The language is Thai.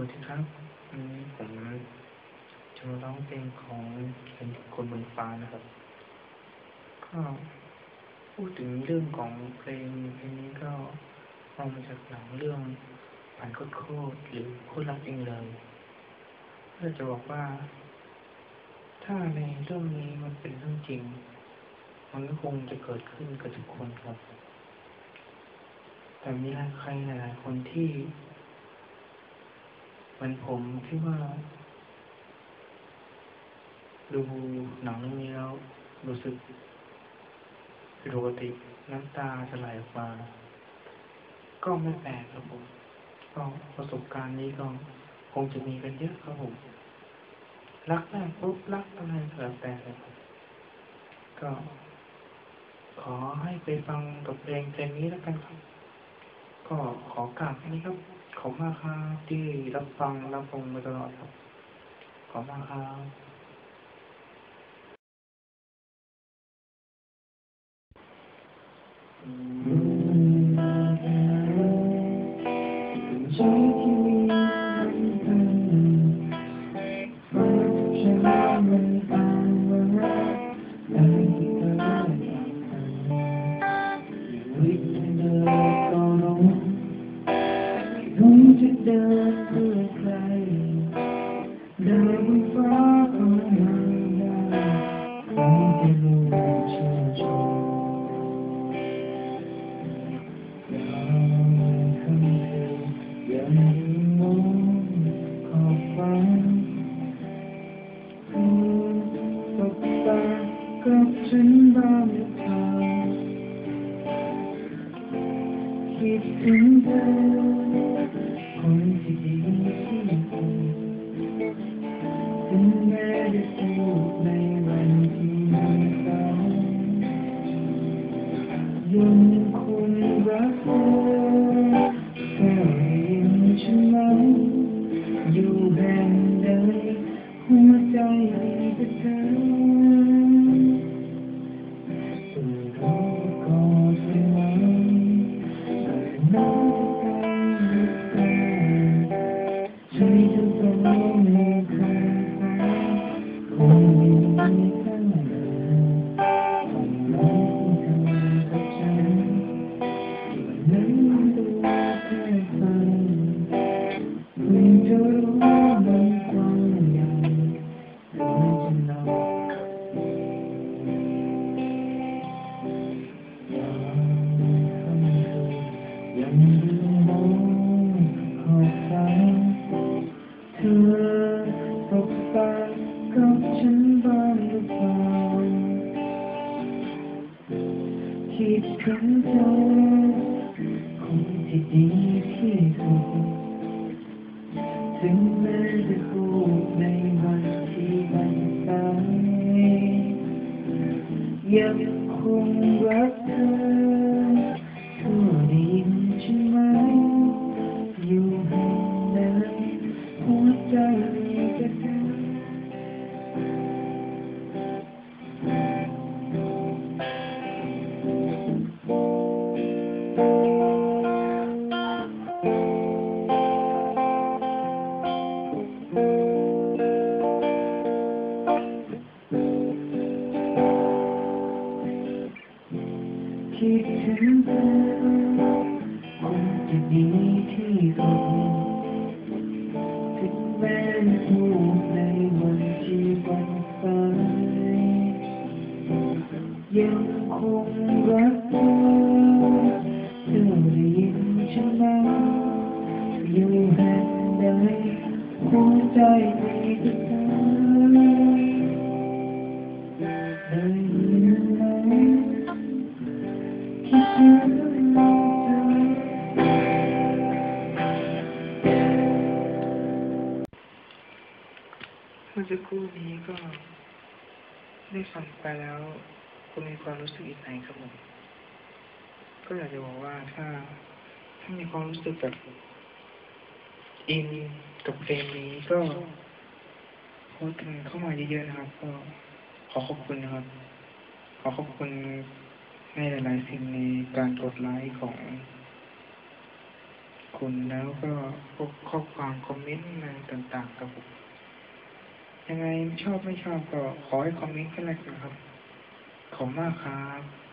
วัสดีครับวันนี้ผมจะมาร้องเพลงของเขียนถึงคนบนฟ้านะครับ ก็พูดถึงเรื่องของเพลงเพลงนี้ก็เอามาจากหนังเรื่องผ่านโคตรโคตรหรือโคตรรักเองเลยเพื่อจะบอกว่า ถ้าในเรื่องนี้มันเป็นเรื่องจริง มันก็คงจะเกิดขึ้นกับทุกคนครับ แต่มีใครหลายคนที่ มือนผมที่ว่า ดูหนังเรื่องนี้แล้วรู้สึกผิดปกติน้ำตาจะไหลออกมาก็ไม่แปลกครับผมก็ประสบการณ์นี้ก็คงจะมีกันเยอะครับผม รักแรกปุ๊บรักอะไรก็แล้วแต่เลยก็ ขอให้ไปฟังกับเพลงเพลงนี้แล้วกันครับ ก็ขอกราบแค่นี้ครับ อบมากครับที่รับฟังรับฟังมาตลอดครับ ขอบมากครับใจที่มีมันกันฝันฉันมันอ่านว่า รู้จะเดินเพื่อใครเดินบนฟ้าก็ยังได้ใครจะรู้ชื่น ยังคงรักเธอแค่เห็นฉันไหมอยู่แห่งใดหัวใจมีแต่เธอ คิดถึงเธอคนที่ดีที่สุดถึงแม้จะพูดในวันที่มันตายยังคงรักเธอ คิด เมื่อสักครู่นี้ก็ได้ฟังไปแล้วคุณมีความรู้สึกยังไงครับผมก็อยากจะบอกว่าถ้าถ้ามีความรู้สึกแบบอินกับเพลงนี้ก็โพสต์กันเข้ามาเยอะๆนะครับ ก็ขอขอบคุณนะครับ ขอขอบคุณในหลายๆสิ่งในการกดไลค์ของคุณแล้วก็พวกข้อความคอมเมนต์อะไรต่างๆครับผม ยังไงชอบไม่ชอบก็ขอให้คอมเมนต์กันเลยครับ ขอบคุณมากครับ